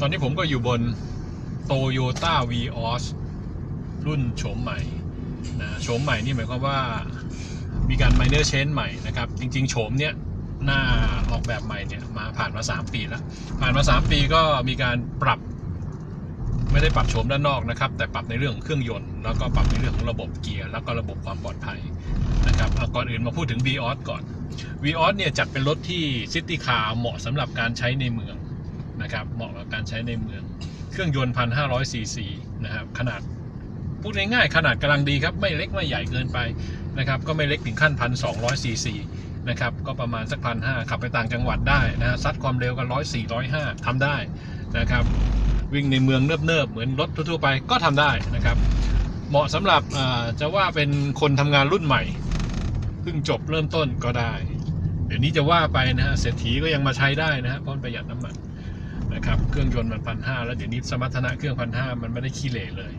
ตอนนี้ผมก็อยู่บน Toyota Vios รุ่นโฉมใหม่นะโฉมใหม่นี่หมายความว่ามีการ minor change ใหม่นะครับ จริงๆโฉมเนี้ยหน้าออกแบบใหม่เนี่ยมาผ่านมา 3 ปีแล้ว ผ่านมา 3 ปีก็มีการปรับ ไม่ได้ปรับโฉมด้านนอกนะครับ แต่ปรับในเรื่องของเครื่องยนต์ แล้วก็ปรับในเรื่องของระบบเกียร์ แล้วก็ระบบความปลอดภัยนะครับเอาก่อนอื่นมาพูดถึง Vios ก่อน Vios เนี่ยจัดเป็นรถที่ซิตี้คาร์เหมาะสำหรับการใช้ในเมือง นะครับเหมาะกับการใช้ในเมือง เครื่องยนต์พันห้าร้อยซีซีนะครับขนาดพูดง่ายๆขนาดกำลังดีครับ ไม่เล็กไม่ใหญ่เกินไปนะครับก็ไม่เล็กถึงขั้นพันสองร้อยซีซีนะครับก็ประมาณสักพันห้าขับไปต่างจังหวัดได้นะฮะซัดความเร็วกันร้อยสี่ร้อยห้าทำได้นะครับวิ่งในเมืองเนิบๆ เหมือนรถทั่วๆไปก็ทำได้นะครับ เหมาะสำหรับจะว่าเป็นคนทำงานรุ่นใหม่เพิ่งจบเริ่มต้นก็ได้ เดี๋ยวนี้จะว่าไปนะฮะเศรษฐีก็ยังมาใช้ได้นะฮะเพราะประหยัดน้ำมัน นะครับเครื่องยนต์มันพันห้าแล้วเดี๋ยวนี้สมรรถนะเครื่องพันห้ามันไม่ได้ขี้เหร่เลย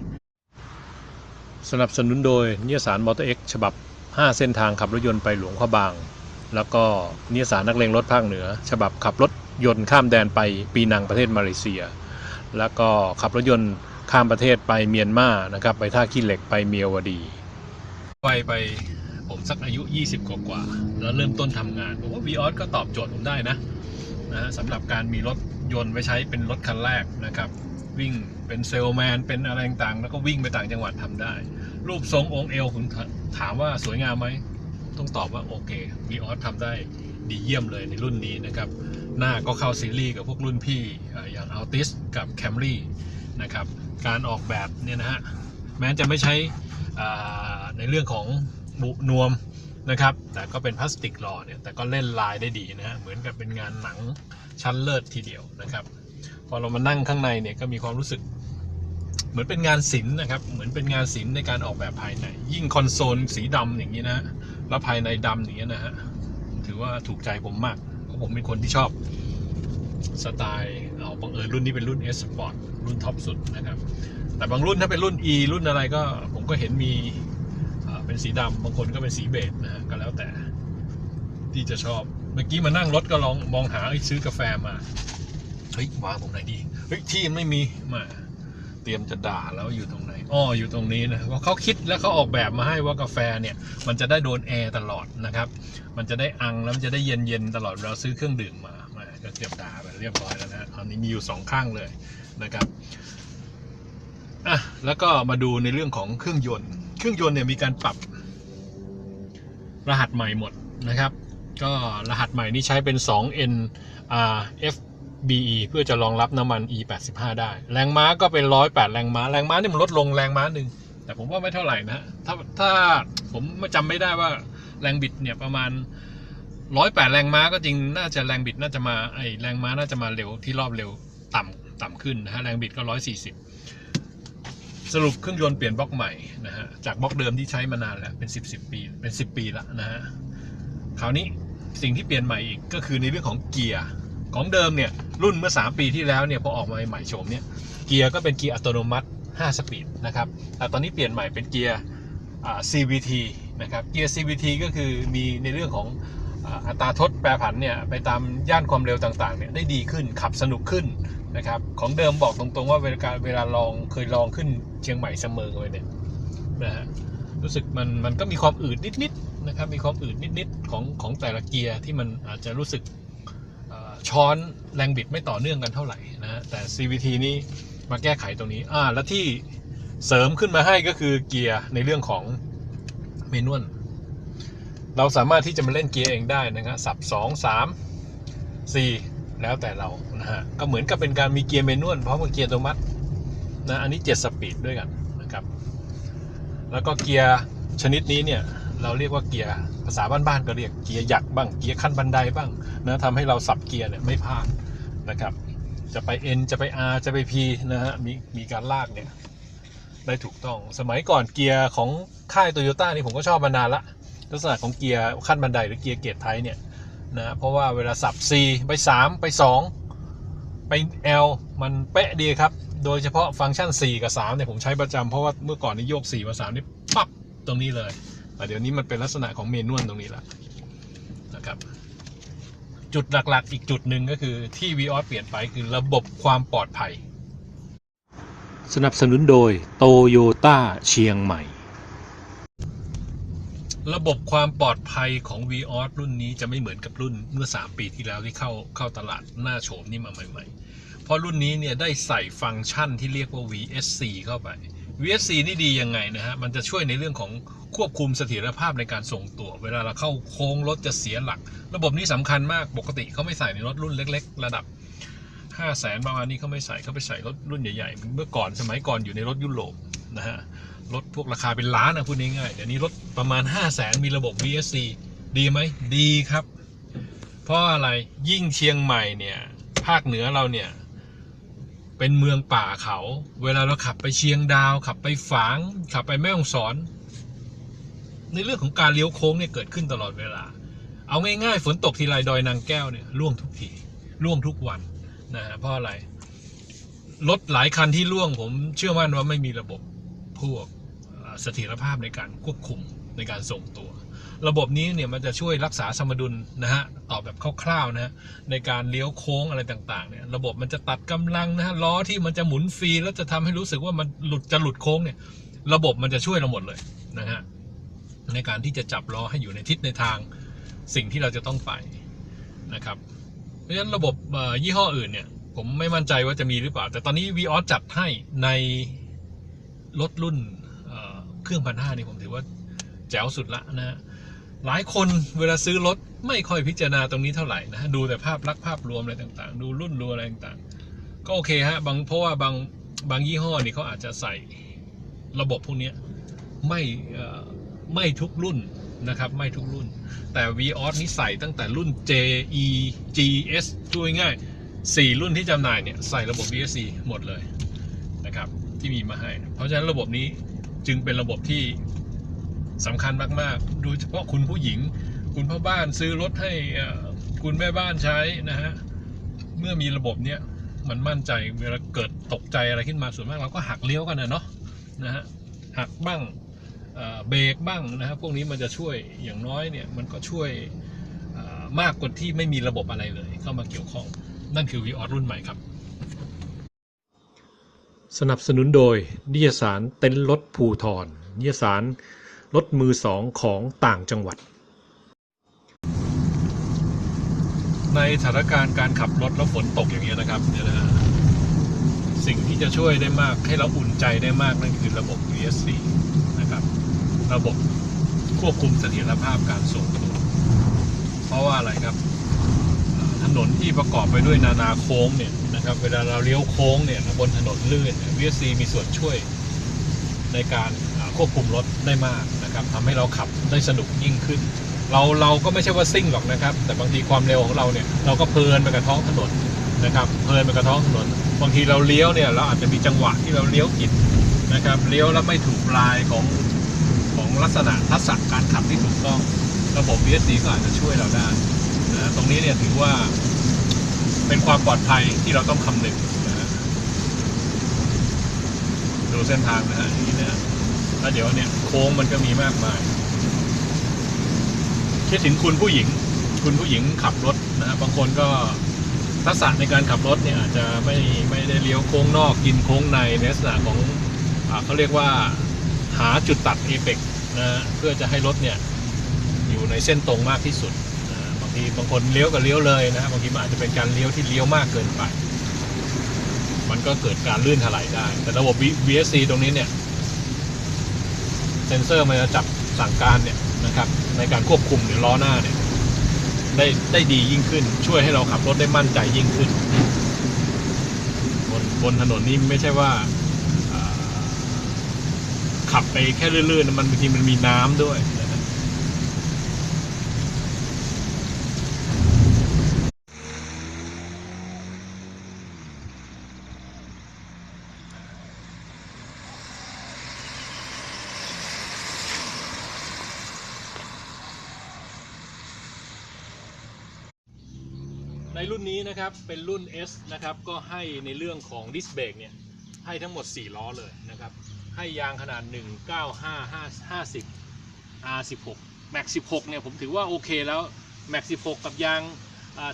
สนับสนุนโดยนิยสารมอเตอร์เอ็กฉบับ 5 เส้นทางขับรถยนต์ไปหลวงพระบาง แล้วก็นิยสารนักเลงรถภาคเหนือ ฉบับขับรถยนต์ข้ามแดนไปปีนังประเทศมาเลเซีย แล้วก็ขับรถยนต์ข้ามประเทศไปเมียนมานะครับไปท่าขี้เหล็กไปเมียวดีไปไปผมสักอายุ 20 กว่ากว่าๆแล้วเริ่มต้นทำงานผมว่า v ีออสก็ตอบโจทย์ผมได้นะ นะฮะสำหรับการมีรถยนต์ไว้ใช้เป็นรถคันแรกนะครับ วิ่งเป็นเซลแมน เป็นอะไรต่างๆ แล้วก็วิ่งไปต่างจังหวัดทำได้ รูปทรงองค์เอวผมถามว่าสวยงามไหม ต้องตอบว่าโอเค v ีออสทำได้ดีเยี่ยมเลยในรุ่นนี้นะครับ หน้าก็เข้าซีรีส์กับพวกรุ่นพี่อย่าง Altis กับ Camry นะครับ การออกแบบเนี่ยนะฮะ แม้จะไม่ใช้ในเรื่องของบุนวม นะครับ แต่ก็เป็นพลาสติกหล่อเนี่ย แต่ก็เล่นลายได้ดีนะฮะ เหมือนกับเป็นงานหนังชั้นเลิศทีเดียวนะครับ พอเรามานั่งข้างในเนี่ยก็มีความรู้สึก เหมือนเป็นงานศิลป์นะครับ เหมือนเป็นงานศิลป์ในการออกแบบภายใน ยิ่งคอนโซลสีดำอย่างนี้นะ แล้วภายในดำอย่างนี้นะฮะ ถือว่าถูกใจผมมาก เพราะผมเป็นคนที่ชอบสไตล์เอาบังเอิญรุ่นนี้เป็นรุ่น S Sport รุ่นท็อปสุดนะครับ แต่บางรุ่นถ้าเป็นรุ่น E รุ่นอะไรก็ผมก็เห็นมี เป็นสีดำบางคนก็เป็นสีเบจนะฮะก็แล้วแต่ ที่จะชอบ เมื่อกี้มานั่งรถก็ลองมองหาซื้อกาแฟมา เฮ้ยวางตรงไหนดี เฮ้ยที่ไม่มีมาเตรียมจะด่าแล้วอยู่ตรงไหนอ้ออยู่ตรงนี้นะว่าเขาคิดแล้วเขาออกแบบมาให้ว่ากาแฟเนี่ย มันจะได้โดนแอร์ตลอดนะครับ มันจะได้อังแล้วมันจะได้เย็นเย็นๆตลอดเราซื้อเครื่องดื่มมามาก็เตรียมด่าไปเรียบร้อยแล้วนะฮะตอนนี้มีอยู่สองข้างเลยนะครับอะแล้วก็มาดูในเรื่องของเครื่องยนต์ เครื่องยนต์เนี่ยมีการปรับรหัสใหม่หมดนะครับ ก็รหัสใหม่นี้ใช้เป็น 2N R F BE เพื่อจะรองรับน้ำมัน E 8 5 ได้ แรงม้าก็เป็น 108 แรงม้า แรงม้านี่มันลดลงแรงม้าหนึ่ง แต่ผมว่าไม่เท่าไหร่นะ ถ้าถ้าผมจำไม่ได้ว่าแรงบิดเนี่ยประมาณ 108 แรงม้าก็จริง น่าจะแรงบิดน่าจะมาไอแรงม้าน่าจะมาเร็วที่รอบเร็วต่ำต่ำขึ้นนะฮะ แรงบิดก็ 140 สรุปเครื่องยนต์เปลี่ยนบล็อกใหม่นะฮะจากบล็อกเดิมที่ใช้มานานแล้วเป็น 10 10 ปีเป็น 10 ปีละนะฮะคราวนี้สิ่งที่เปลี่ยนใหม่อีกก็คือในเรื่องของเกียร์ของเดิมเนี่ยรุ่นเมื่อ 3 ปีที่แล้วเนี่ยพอออกมาใหม่โฉมเนี่ยเกียร์ก็เป็นเกียร์อัตโนมัติ 5 สปีดนะครับแต่ตอนนี้เปลี่ยนใหม่เป็นเกียร์ CVT นะครับเกียร์ CVT ก็คือมีในเรื่องของอัตราทดแปรผันเนี่ยไปตามย่านความเร็วต่างๆเนี่ยได้ดีขึ้นขับสนุกขึ้น นะครับของเดิมบอกตรงๆว่าเวลาเวลาลองเคยลองขึ้นเชียงใหม่เสมอเลยเนี่ยนะฮะรู้สึกมันมันก็มีความอืดนิดๆนะครับมีความอืดนิดๆของของแต่ละเกียร์ที่มันอาจจะรู้สึกช้อนแรงบิดไม่ต่อเนื่องกันเท่าไหร่นะฮะแต่ CVT นี่มาแก้ไขตรงนี้อ่าแล้วที่เสริมขึ้นมาให้ก็คือเกียร์ในเรื่องของเมนวลเราสามารถที่จะมาเล่นเกียร์เองได้นะครับสับ 2 3 4 แล้วแต่เรานะฮะก็เหมือนกับเป็นการมีเกียร์เมนวลพร้อมกับเกียร์อัตโนมัตินะอันนี้ 7 สปีดด้วยกันนะครับ แล้วก็เกียร์ชนิดนี้เนี่ยเราเรียกว่าเกียร์ภาษาบ้านๆก็เรียกเกียร์หยักบ้างเกียร์ขั้นบันไดบ้างนะทำให้เราสับเกียร์เนี่ยไม่พลาดนะครับ จะไป N จะไป R จะไป P นะฮะมีมีการลากเนี่ยได้ถูกต้องสมัยก่อนเกียร์ของค่ายโตโยต้านี่ผมก็ชอบมานานละลักษณะของเกียร์ขั้นบันไดหรือเกียร์เกตไทยเนี่ย นะเพราะว่าเวลาสับ C ไป 3 ไป 2 ไป L มันเป๊ะดีครับ โดยเฉพาะฟังก์ชัน 4 กับ 3 เนี่ยผมใช้ประจำเพราะว่าเมื่อก่อนนี่โยก 4 มา 3 นี่ปั๊บตรงนี้เลย แต่เดี๋ยวนี้มันเป็นลักษณะของเมนวลตรงนี้แล้วนะครับ จุดหลักๆ อีกจุดหนึ่งก็คือที่วีออสเปลี่ยนไปคือระบบความปลอดภัย สนับสนุนโดยโตโยต้าเชียงใหม่ ระบบความปลอดภัยของ v ีออรุ่นนี้จะไม่เหมือนกับรุ่นเมื่อ 3 ปีที่แล้วที่เข้าเข้าตลาดหน้าโฉมนี่มาใหม่ ๆ เพราะรุ่นนี้เนี่ยได้ใส่ฟังก์ชันที่เรียกว่า VSC เข้าไป VSC นี่ดียังไงนะฮะ มันจะช่วยในเรื่องของควบคุมเสถียรภาพในการส่งตัว เวลาเราเข้าโค้งรถจะเสียหลัก ระบบนี้สำคัญมาก ปกติเขาไม่ใส่ในรถรุ่นเล็ก ๆ ระดับ 5 0 0แสนประมาณนี้เขาไม่ใส่เขาไปใส่รถรุ่นใหญ่ๆ เมื่อก่อนสมัยก่อนอยู่ในรถยุโรป นะฮะรถพวกราคาเป็นล้านนะพูดง่ายๆเดี๋ยวนี้รถประมาณ 5 0 0แสนมีระบบ VSC ดีไหมดีครับ เพราะอะไรยิ่งเชียงใหม่เนี่ย ภาคเหนือเราเนี่ย เป็นเมืองป่าเขา เวลาเราขับไปเชียงดาว ขับไปฝาง ขับไปแม่ฮ่องสอน ในเรื่องของการเลี้ยวโค้งเนี่ยเกิดขึ้นตลอดเวลา เอาง่ายๆ ฝนตกทีไรดอยนางแก้วเนี่ยล่วงทุกทีล่วงทุกวันนะฮะเพราะอะไรรถหลายคันที่ล่วงผมเชื่อมั่นว่าไม่มีระบบ พวกเสถียรภาพในการควบคุมในการส่งตัว ระบบนี้เนี่ยมันจะช่วยรักษาสมดุลนะฮะตอบแบบคร่าวๆนะฮะในการเลี้ยวโค้งอะไรต่างๆเนี่ยระบบมันจะตัดกำลังนะฮะล้อที่มันจะหมุนฟรีแล้วจะทำให้รู้สึกว่ามันหลุดจะหลุดโค้งเนี่ยระบบมันจะช่วยเราหมดเลยนะฮะในการที่จะจับล้อให้อยู่ในทิศในทางสิ่งที่เราจะต้องไปนะครับเพราะฉะนั้นระบบยี่ห้ออื่นเนี่ยผมไม่มั่นใจว่าจะมีหรือเปล่า แต่ตอนนี้ v ีออจัดให้ใน รถรุ่นเเครื่องพันห้านี่ผมถือว่าแจ๋วสุดละนะฮะหลายคนเวลาซื้อรถไม่ค่อยพิจารณาตรงนี้เท่าไหร่นะฮะดูแต่ภาพลักษณ์ภาพรวมอะไรต่างๆ ดูรุ่นดูอะไรต่างๆ ก็โอเคฮะบางเพราะว่าบางบางยี่ห้อนี่เขาอาจจะใส่ระบบพวกนี้ไม่ไม่ทุกรุ่นนะครับไม่ทุกรุ่น แต่ v ีออนี่ใส่ตั้งแต่รุ่น JE GS ช่วยง่ายๆสี่รุ่นที่จำหน่ายเนี่ยใส่ระบบ VSC หมดเลยนะครับ ที่มีมาให้ เพราะฉะนั้นระบบนี้จึงเป็นระบบที่สำคัญมากๆ โดยเฉพาะคุณผู้หญิง คุณพ่อบ้านซื้อรถให้คุณแม่บ้านใช้นะฮะ เมื่อมีระบบเนี้ยมันมั่นใจเวลาเกิดตกใจอะไรขึ้นมาส่วนมากเราก็หักเลี้ยวกันนะเนาะนะฮะหักบ้างเบรกบ้างนะครับพวกนี้มันจะช่วยอย่างน้อยเนี่ยมันก็ช่วยมากกว่าที่ไม่มีระบบอะไรเลย เข้ามาเกี่ยวข้อง นั่นคือ v ีออรุ่นใหม่ครับ สนับสนุนโดย นิยสารเต็นท์รถภูทรนิยสารรถมือสองของต่างจังหวัด ในสถานการณ์การขับรถแล้วฝนตกอย่างเงี้ยนะครับเนี่ยนะสิ่งที่จะช่วยได้มากให้เราอุ่นใจได้มากนั่นคือระบบ VSC นะครับ ระบบควบคุมเสถียรภาพการส่งตัวเพราะว่าอะไรครับ นนที่ประกอบไปด้วยนานาโค้งเนี่ยนะครับเวลาเราเลี้ยวโค้งเนี่ยบนถนนลื่นเนี่ย VSC มีส่วนช่วยในการควบคุมรถได้มากนะครับทำให้เราขับได้สนุกยิ่งขึ้น เราเราก็ไม่ใช่ว่าซิ่งหรอกนะครับ แต่บางทีความเร็วของเราเนี่ยเราก็เพลินไปกับท้องถนนนะครับเพลินไปกับท้องถนน บางทีเราเลี้ยวเนี่ยเราอาจจะมีจังหวะที่เราเลี้ยวผิดนะครับเลี้ยวแล้วไม่ถูกลายของของลักษณะทักษะการขับที่ถูกต้อง ระบบ VSC ก็อาจจะช่วยเราได้นะตรงนี้เนี่ยถือว่า เป็นความปลอดภัยที่เราต้องคำนึงนะฮะดูเส้นทางนะฮะอย่นี้นะแล้วเดี๋ยวเนี่ยโค้งมันก็มีมากมายคิดถึงคุณผู้หญิง คุณผู้หญิงขับรถนะฮะบางคนก็ทักษะในการขับรถเนี่ยอาจจะไม่ไม่ได้เลี้ยวโค้งนอกกินโค้งในในลักษณะของอเขาเรียกว่าหาจุดตัดเอเปกนะฮะเพื่อจะให้รถเนี่ยอยู่ในเส้นตรงมากที่สุด ทีบางคนเลี้ยวก็เลี้ยวเลยนะบางทีมันอาจจะเป็นการเลี้ยวที่เลี้ยวมากเกินไป มันก็เกิดการลื่นถลายได้ แต่ระบบ VSC ตรงนี้เนี่ยเซนเซอร์มันจะจับสั่งการเนี่ยนะครับ ในการควบคุมหรือล้อหน้าเนี่ยได้ได้ดียิ่งขึ้น ช่วยให้เราขับรถได้มั่นใจยิ่งขึ้น บนบนถนนนี้ไม่ใช่ว่าขับไปแค่ลื่นๆ มันบางทีมันมีน้ำด้วย รุ่นนี้นะครับเป็นรุ่น S นะครับก็ให้ในเรื่องของดิสเบรกเนี่ยให้ทั้งหมด 4 ล้อเลยนะครับ ให้ยางขนาด 19550 R16 Max 16เนี่ยผมถือว่าโอเคแล้ว Max 16 กับยาง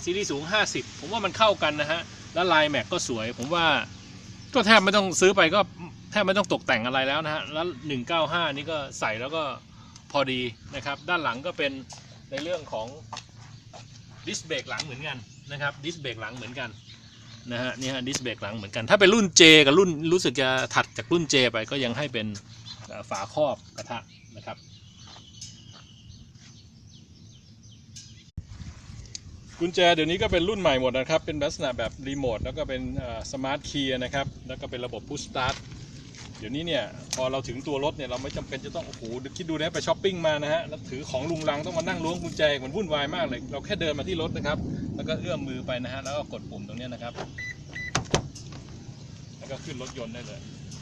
ซีรีส์สูง 50 ผมว่ามันเข้ากันนะฮะ แล้วลายแม็กก็สวย ผมว่าก็แทบไม่ต้องซื้อไปก็แทบไม่ต้องตกแต่งอะไรแล้วนะฮะ แล้ว 195 นี่ก็ใส่แล้วก็พอดีนะครับ ด้านหลังก็เป็นในเรื่องของดิสเบรกหลังเหมือนกัน นะครับดิสเบรกหลังเหมือนกันนะฮะนี่ฮะดิสเบรกหลังเหมือนกัน ถ้าเป็นรุ่น J กับรุ่นรู้สึกจะถัดจากรุ่น J ไปก็ยังให้เป็นฝาครอบกระทะนะครับกุญแจเดี๋ยวนี้ก็เป็นรุ่นใหม่หมดนะครับ เป็นลักษณะแบบรีโมทแล้วก็เป็นสมาร์ทคีย์นะครับ แล้วก็เป็นระบบพุชสตาร์ทเดี๋ยวนี้เนี่ยพอเราถึงตัวรถเนี่ยเราไม่จำเป็นจะต้องโอ้โหคิดดูนะไปช้อปปิ้งมานะฮะแล้วถือของลุงลังต้องมานั่งล้วงกุญแจมันวุ่นวายมากเลย เราแค่เดินมาที่รถนะครับ แล้วก็เอื้อมมือไปนะฮะ แล้วก็กดปุ่มตรงนี้นะครับ แล้วก็ขึ้นรถยนต์ได้เลย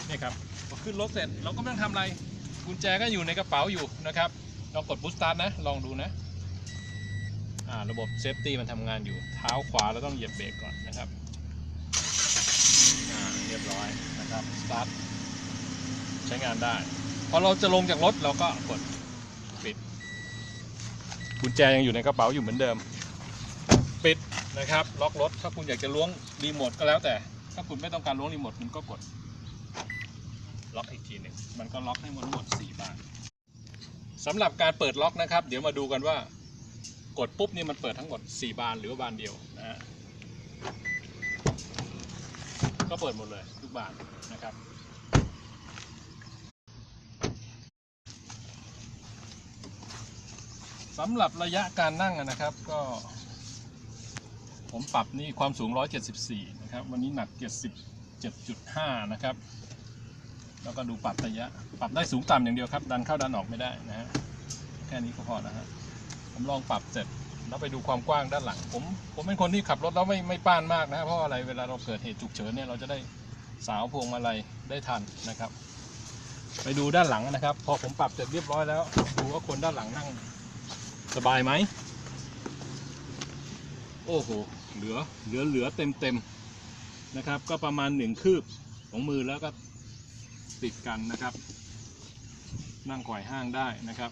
นี่ครับ พอขึ้นรถเสร็จเราก็ไม่ต้องทำอะไร กุญแจก็อยู่ในกระเป๋าอยู่นะครับ เรากดพุชสตาร์ทนะ ลองดูนะ อ่า ระบบเซฟตี้มันทำงานอยู่ เท้าขวาเราต้องเหยียบเบรกก่อนนะครับ อ่า เรียบร้อยนะครับสตาร์ทใช้งานได้ พอเราจะลงจากรถเราก็กดปิด กุญแจยังอยู่ในกระเป๋าอยู่เหมือนเดิม ปิดนะครับล็อกรถถ้าคุณอยากจะล้วงรีโมทก็แล้วแต่ ถ้าคุณไม่ต้องการล้วงรีโมทคุณก็กดล็อกอีกทีหนึ่งมันก็ล็อกให้หมดหมด4บานสำหรับการเปิดล็อกนะครับ เดี๋ยวมาดูกันว่ากดปุ๊บนี่มันเปิดทั้งหมด 4 บานหรือว่าบานเดียวนะฮะก็เปิดหมดเลยทุกบานนะครับ สำหรับระยะการนั่งนะครับก็ ผมปรับนี่ความสูง 174 นะครับ วันนี้หนัก 77.5 นะครับ แล้วก็ดูปรับระยะ ปรับได้สูงต่ำอย่างเดียวครับ ดันเข้าดันออกไม่ได้นะฮะ แค่นี้ก็พอนะฮะ ผมลองปรับเสร็จแล้วไปดูความกว้างด้านหลัง ผม ผมเป็นคนที่ขับรถแล้วไม่ไม่ป้านมากนะ เพราะอะไร เวลาเราเกิดเหตุฉุกเฉินเนี่ย เราจะได้สาวพวงมาลัยได้ทันนะครับ ไปดูด้านหลังนะครับ พอผมปรับเสร็จเรียบร้อยแล้ว ดูว่าคนด้านหลังนั่งสบายไหมโอ้โห เหลือเหลือเหลือเต็มเต็มนะครับ ก็ประมาณหนึ่งคืบของมือแล้วก็ติดกันนะครับ นั่งไขว่ห้างได้นะครับ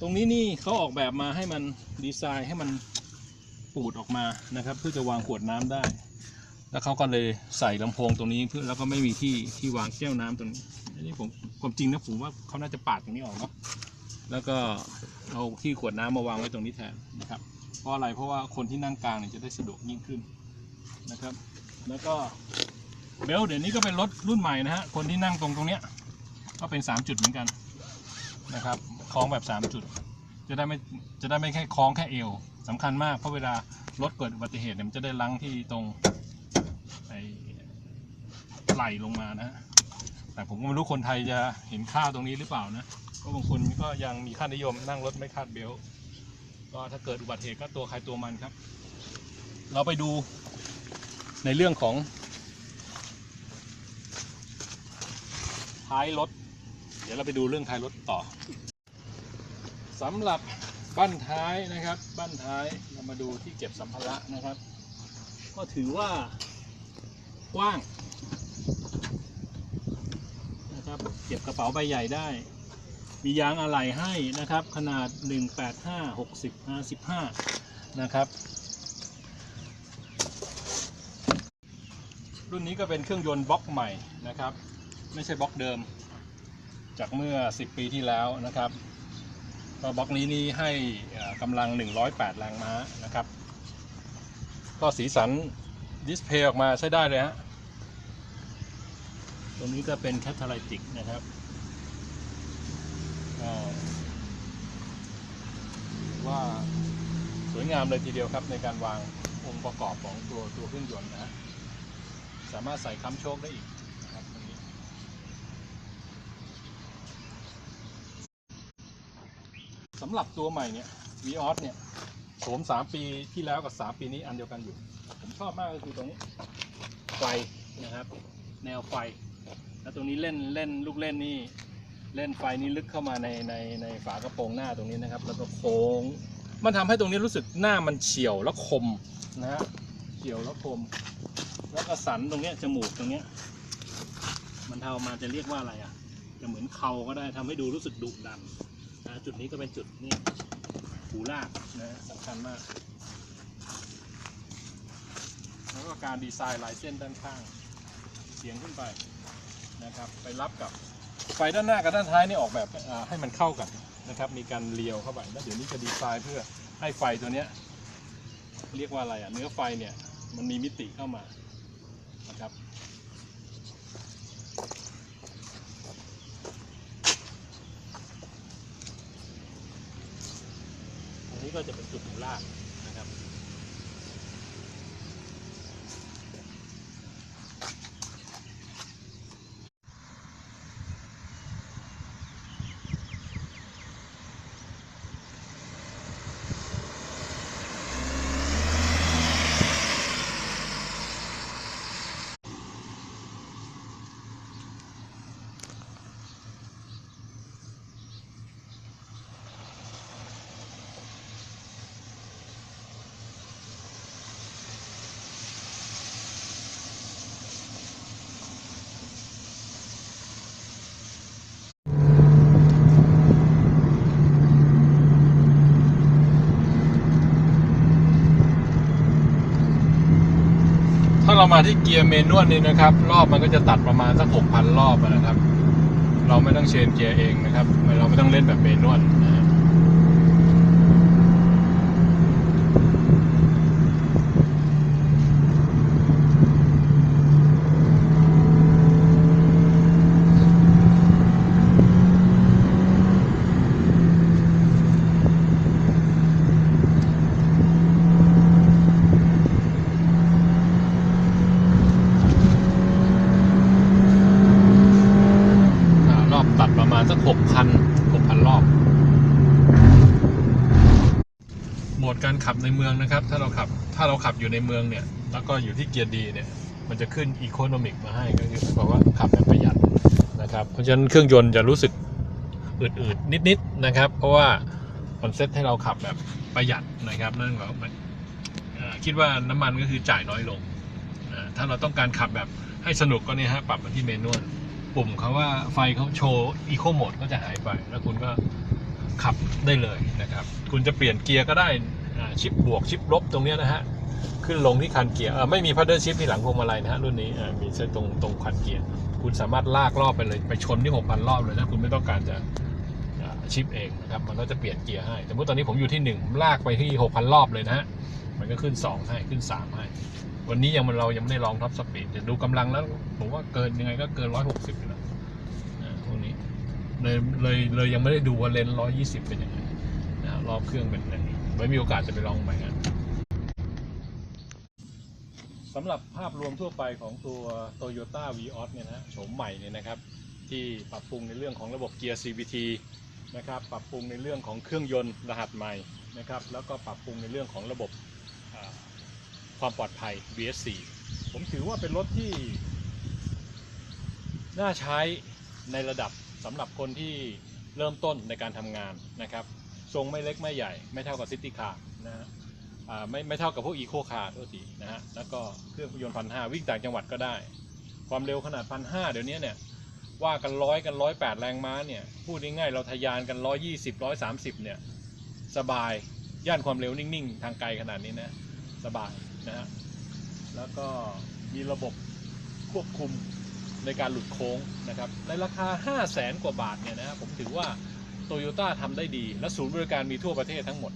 ตรงนี้นี่เขาออกแบบมาให้มันดีไซน์ให้มันปูดออกมานะครับ เพื่อจะวางขวดน้ำได้ แล้วเขาก็เลยใส่ลำโพงตรงนี้เพื่อแล้วก็ไม่มีที่ที่วางแก้วน้ำตรงนี้อันนี้ผมความจริงนะผมว่าเขาน่าจะปาดตรงนี้ออกเนาะแล้วก็เอาที่ขวดน้ำมาวางไว้ตรงนี้แทนนะครับ เพราะอะไรเพราะว่าคนที่นั่งกลางเนี่ยจะได้สะดวกยิ่งขึ้นนะครับ แล้วก็เบลต์เดี๋ยวนี้ก็เป็นรถรุ่นใหม่นะฮะคนที่นั่งตรงตรงเนี้ยก็เป็น 3 จุดเหมือนกันนะครับคล้องแบบ 3 จุด จะได้ไม่จะได้ไม่แค่คล้องแค่เอวสำคัญมากเพราะเวลารถเกิดอุบัติเหตุเนี่ยมันจะได้ลังที่ตรงไอไหลลงมานะฮะแต่ผมก็ไม่รู้คนไทยจะเห็นค่าตรงนี้หรือเปล่านะ ก็บางคนก็ยังมีค่านิยมนั่งรถไม่คาดเบลต์ ก็ถ้าเกิดอุบัติเหตุก็ตัวใครตัวมันครับ เราไปดูในเรื่องของท้ายรถ เดี๋ยวเราไปดูเรื่องท้ายรถต่อสำหรับบั้นท้ายนะครับ บั้นท้ายเรามาดูที่เก็บสัมภาระนะครับ ก็ถือว่ากว้างนะครับเก็บกระเป๋าใบใหญ่ได้ มียางอะไหล่ให้นะครับขนาด 185 60 55 นะครับ รุ่นนี้ก็เป็นเครื่องยนต์บล็อกใหม่นะครับ ไม่ใช่บล็อกเดิม จากเมื่อ 10 ปีที่แล้วนะครับก็บล็อกนี้นี่ให้กำลัง 108 แรงม้านะครับ ก็สีสันดิสเพย์ออกมาใช้ได้เลยฮะตรงนี้ก็เป็นแคทาไลติกนะครับก็ว่าส วยงามเลยทีเดียวครับ ในการวางองค์ประกอบของตัวตัวเครื่องยนต์นะสามารถใส่ค้ำโชคได้อีกนะครับตรงนี้สำหรับตัวใหม่เนี่ย v ีออสเนี่ยโฉม3ปีที่แล้วกับ3ปีนี้อันเดียวกันอยู่ ผมชอบมากก็คือตรงนี้ไฟนะครับ แนวไฟ แล้วตรงนี้เล่นเล่นลูกเล่นนี่เล่นไฟนี้ลึกเข้ามาในในในฝากระโปรงหน้าตรงนี้นะครับ แล้วก็โค้ง มันทำให้ตรงนี้รู้สึกหน้ามันเฉียวแล้วคมนะฮะเฉียวแล้วคม แล้วก็สันตรงเนี้ยจมูกตรงเนี้ยมันเทามาจะเรียกว่าอะไรอะ จะเหมือนเขาก็ได้ทำให้ดูรู้สึกดุดันนะจุดนี้ก็เป็นจุดนี่หูลากนะสำคัญมาก แล้วก็การดีไซน์ลายเส้นด้านข้างเสียงขึ้นไปนะครับ ไปรับกับไฟด้านหน้ากับด้านท้ายนี่ออกแบบให้มันเข้ากัน นะครับ มีการเลียวเข้าไปแล้วเดี๋ยวนี้จะดีไซน์เพื่อให้ไฟตัวเนี้ยเรียกว่าอะไรอะ เนื้อไฟเนี่ยมันมีมิติเข้ามานะครับอันนี้ก็จะเป็นจุดหมุนลาก ที่เกียร์เมนวลนี่นะครับ รอบมันก็จะตัดประมาณสักหกพันรอบนะครับ เราไม่ต้องเชนเกียร์เองนะครับ เราไม่ต้องเล่นแบบเมนวลนะฮะอ่ารอบตัดประมาณสักหกพันหกพันรอบ โหมดการ ขับในเมืองนะครับ ถ้าเราขับถ้าเราขับอยู่ในเมืองเนี่ย แล้วก็อยู่ที่เกียร์ดีเนี่ย มันจะขึ้นอีโคโนมิกมาให้ก็คือหมายความว่าขับแบบประหยัดนะครับ เพราะฉะนั้นเครื่องยนต์จะรู้สึกอืดๆนิดๆนะครับ เพราะว่ามันเซ็ตให้เราขับแบบประหยัดนะครับ นั่นหมายความว่าเอ่อคิดว่าน้ำมันก็คือจ่ายน้อยลง ถ้าเราต้องการขับแบบให้สนุกก็เนี่ยฮะปรับมาที่เมนวลปุ่มเขาว่าไฟเขาโชว์อีโคโหมดก็จะหายไป แล้วคุณก็ขับได้เลยนะครับ คุณจะเปลี่ยนเกียร์ก็ได้ ชิปบวกชิปลบตรงเนี้ยนะฮะ ขึ้นลงที่คันเกียร์ไม่มีพัดเดิลชิพที่หลังพวงมาลัยนะฮะรุ่นนี้มีเส้ตรงตรงคันเกียร์คุณสามารถลากรอบไปเลยไปชนที่ 6,000 รอบเลยถ้าคุณไม่ต้องการจะชิปเองนะครับมันก็จะเปลี่ยนเกียร์ให้สมมติตอนนี้ผมอยู่ที่1ลากไปที่ 6,000 รอบเลยนะฮะมันก็ขึ้น 2 ให้ขึ้น 3 ให้ วันนี้ยังมันเรายังไม่ได้ลองท็อปสปีดแต่ดูกำลังแล้วผมว่าเกินยังไงก็เกิน 160อยู่แล้วพวกนี้เลยเลยเลยยังไม่ได้ดูว่าเลนส์120เป็นยังไงนะรอบเครื่องเป็นยังไง ไว้มีโอกาสจะไปลองใหม่กันสำหรับภาพรวมทั่วไปของตัว Toyota Vios เนี่ยนะโฉมใหม่เนี่ยนะครับ ที่ปรับปรุงในเรื่องของระบบเกียร์ CVT นะครับ ปรับปรุงในเรื่องของเครื่องยนต์รหัสใหม่นะครับ แล้วก็ปรับปรุงในเรื่องของระบบความปลอดภัย VSC ผมถือว่าเป็นรถที่ น่าใช้ในระดับสำหรับคนที่เริ่มต้นในการทำงานนะครับ ทรงไม่เล็กไม่ใหญ่ ไม่เท่ากับซิตี้คาร์นะฮะไม่ไม่เท่ากับพวกอีโคคาร์โทษทีนะฮะแล้วก็เครื่องยนต์พันห้าวิ่งต่างจังหวัดก็ได้ ความเร็วขนาดพันห้าเดี๋ยวนี้เนี่ยว่ากันร้อยกันร้อยแปดแรงม้าเนี่ยพูดง่ายๆเราทะยานกันร้อยยี่สิบร้อยสามสิบเนี่ยสบายย่านความเร็วนิ่งๆ ทางไกลขนาดนี้นะสบายนะฮะแล้วก็มีระบบควบคุมในการหลุดโค้งนะครับในราคา 5 0 0แสนกว่าบาทเนี่ยนะฮะผมถือว่า โตโยต้าทำได้ดี และศูนย์บริการมีทั่วประเทศทั้งหมด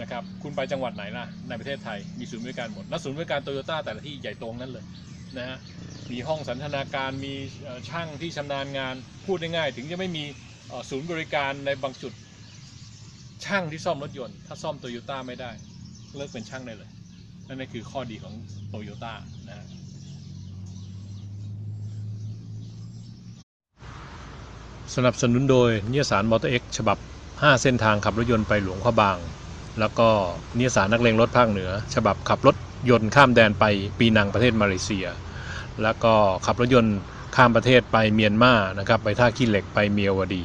นะครับคุณไปจังหวัดไหนล่ะในประเทศไทยมีศูนย์บริการหมดและศูนย์บริการโตโยต้าแต่ละที่ใหญ่โตงนั้นเลยนะฮะมีห้องสันทนาการมีช่างที่ชำนาญงานพูดง่ายๆถึงจะไม่มีศูนย์บริการในบางจุดช่างที่ซ่อมรถยนต์ ถ้าซ่อมโตโยต้าไม่ได้ เลิกเป็นช่างได้เลย นั่นคือข้อดีของโตโยต้านะฮะ สนับสนุนโดยนิยสารมอเตอร์เอ็กฉบับ 5 เส้นทางขับรถยนต์ไปหลวงพระบาง แล้วก็นิยสารนักเลงรถภาคเหนือ ฉบับขับรถยนต์ข้ามแดนไปปีนังประเทศมาเลเซีย แล้วก็ขับรถยนต์ข้ามประเทศไปเมียนมานะครับไปท่าขี้เหล็กไปเมียวดี